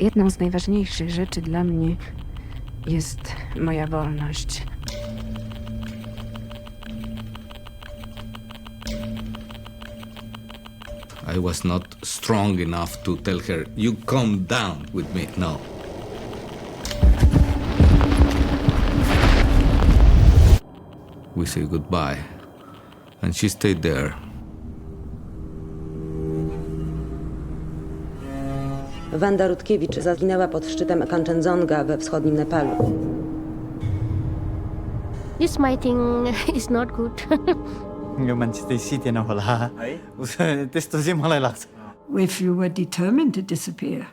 Jedną z najważniejszych rzeczy dla mnie jest moja wolność. I was not strong enough to tell her, you calm down with me. No. We say goodbye. And she stayed there. Wanda Rutkiewicz zaginęła pod szczytem Kanchenjunga we wschodnim Nepalu. This my thing is not good. यो मान्छे चाहिँ सितेन होला उस- त्यस्तो चाहिँ मलाई लाग्छ If you were determined to disappear,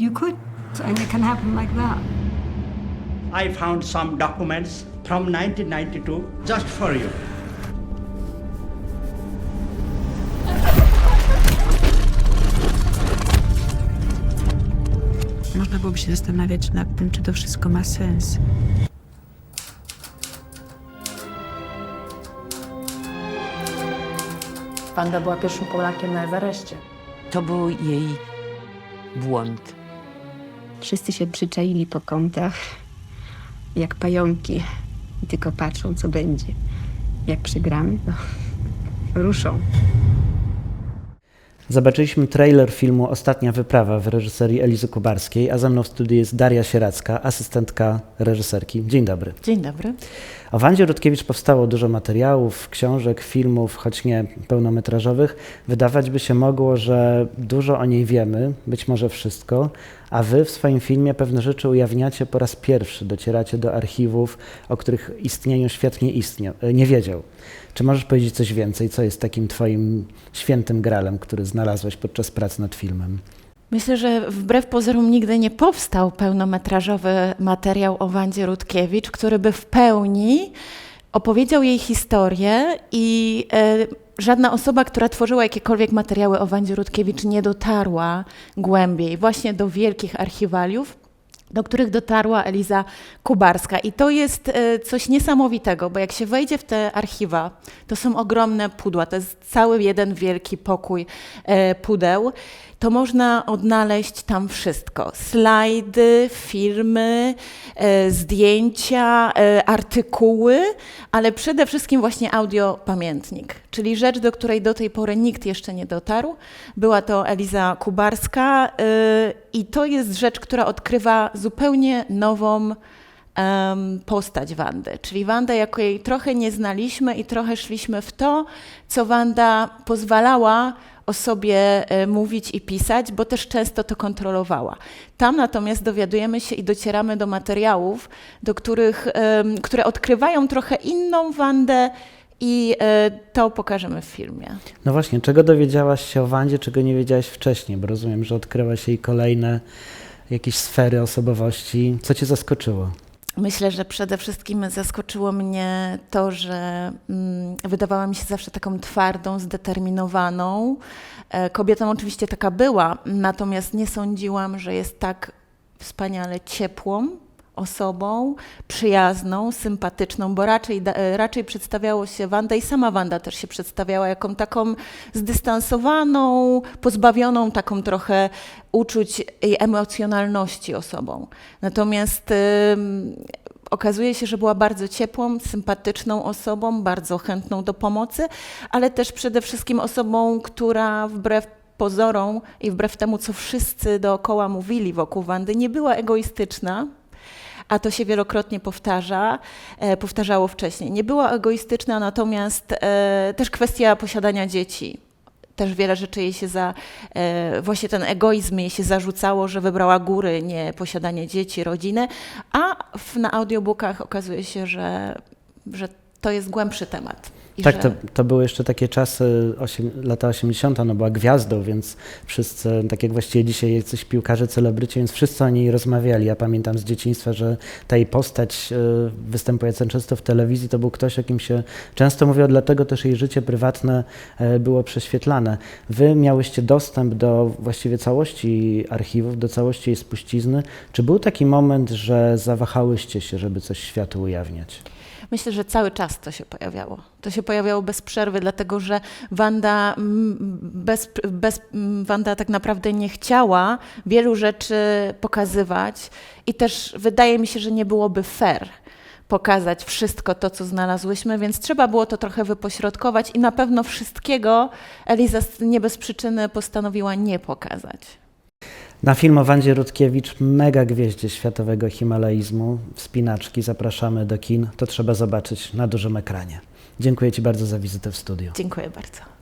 you could. And it can happen like that. I found some documents from 1992 just for you. Można byłoby się zastanawiać nad tym, czy to wszystko ma sens. Wanda była pierwszym Polakiem na Everestie. To był jej błąd. Wszyscy się przyczaili po kątach, jak pająki, i tylko patrzą, co będzie. Jak przegramy, to ruszą. Zobaczyliśmy trailer filmu Ostatnia wyprawa w reżyserii Elizy Kubarskiej, a ze mną w studiu jest Daria Sieracka, asystentka reżyserki. Dzień dobry. Dzień dobry. O Wandzie Rutkiewicz powstało dużo materiałów, książek, filmów, choć nie pełnometrażowych. Wydawać by się mogło, że dużo o niej wiemy, być może wszystko, a wy w swoim filmie pewne rzeczy ujawniacie po raz pierwszy, docieracie do archiwów, o których istnieniu świat nie, istniał, nie wiedział. Czy możesz powiedzieć coś więcej? Co jest takim twoim świętym gralem, który znalazłeś podczas pracy nad filmem? Myślę, że wbrew pozorom nigdy nie powstał pełnometrażowy materiał o Wandzie Rutkiewicz, który by w pełni opowiedział jej historię i e, żadna osoba, która tworzyła jakiekolwiek materiały o Wandzie Rutkiewicz nie dotarła głębiej właśnie do wielkich archiwaliów, do których dotarła Eliza Kubarska. I to jest e, coś niesamowitego, bo jak się wejdzie w te archiwa, to są ogromne pudła, to jest cały jeden wielki pokój e, pudeł. To można odnaleźć tam wszystko. Slajdy, filmy, e, zdjęcia, artykuły, ale przede wszystkim właśnie audio pamiętnik, czyli rzecz, do której do tej pory nikt jeszcze nie dotarł. Była to Eliza Kubarska i to jest rzecz, która odkrywa zupełnie nową em, postać Wandy. Czyli Wandę, jako jej trochę nie znaliśmy i trochę szliśmy w to, co Wanda pozwalała o sobie e, mówić i pisać, bo też często to kontrolowała. Tam natomiast dowiadujemy się i docieramy do materiałów, do których, em, które odkrywają trochę inną Wandę i e, to pokażemy w filmie. No właśnie, czego dowiedziałaś się o Wandzie, czego nie wiedziałaś wcześniej? Bo rozumiem, że odkryłaś jej kolejne jakieś sfery osobowości. Co cię zaskoczyło? Myślę, że przede wszystkim zaskoczyło mnie to, że mm, wydawała mi się zawsze taką twardą, zdeterminowaną. E, kobietą oczywiście taka była, natomiast nie sądziłam, że jest tak wspaniale ciepłą osobą, przyjazną, sympatyczną, bo raczej, e, raczej przedstawiało się Wanda i sama Wanda też się przedstawiała jaką taką zdystansowaną, pozbawioną taką trochę uczuć i emocjonalności osobą. Natomiast ym, okazuje się, że była bardzo ciepłą, sympatyczną osobą, bardzo chętną do pomocy, ale też przede wszystkim osobą, która wbrew pozorom i wbrew temu, co wszyscy dookoła mówili wokół Wandy, nie była egoistyczna, a to się wielokrotnie powtarza, e, powtarzało wcześniej. Nie była egoistyczna, natomiast e, też kwestia posiadania dzieci. Też wiele rzeczy jej się za, e, właśnie ten egoizm jej się zarzucało, że wybrała góry, nie posiadanie dzieci, rodzinę, a w, na audiobookach okazuje się, że, że to jest głębszy temat. I tak, że... to, to były jeszcze takie czasy, lata 80., no była gwiazdą, więc wszyscy, tak jak właściwie dzisiaj jacyś piłkarze, celebryci, więc wszyscy o niej rozmawiali. Ja pamiętam z dzieciństwa, że ta jej postać y, występująca często w telewizji, to był ktoś, o kim się często mówiło, dlatego też jej życie prywatne e, było prześwietlane. Wy miałyście dostęp do właściwie całości archiwów, do całości jej spuścizny. Czy był taki moment, że zawahałyście się, żeby coś światu ujawniać? Myślę, że cały czas to się pojawiało. To się pojawiało bez przerwy, dlatego że Wanda, bez, bez, Wanda tak naprawdę nie chciała wielu rzeczy pokazywać i też wydaje mi się, że nie byłoby fair pokazać wszystko to, co znalazłyśmy, więc trzeba było to trochę wypośrodkować i na pewno wszystkiego Eliza nie bez przyczyny postanowiła nie pokazać. Na film o Wandzie Rutkiewicz, mega gwieździe światowego himalaizmu, wspinaczki, zapraszamy do kin. To trzeba zobaczyć na dużym ekranie. Dziękuję Ci bardzo za wizytę w studiu. Dziękuję bardzo.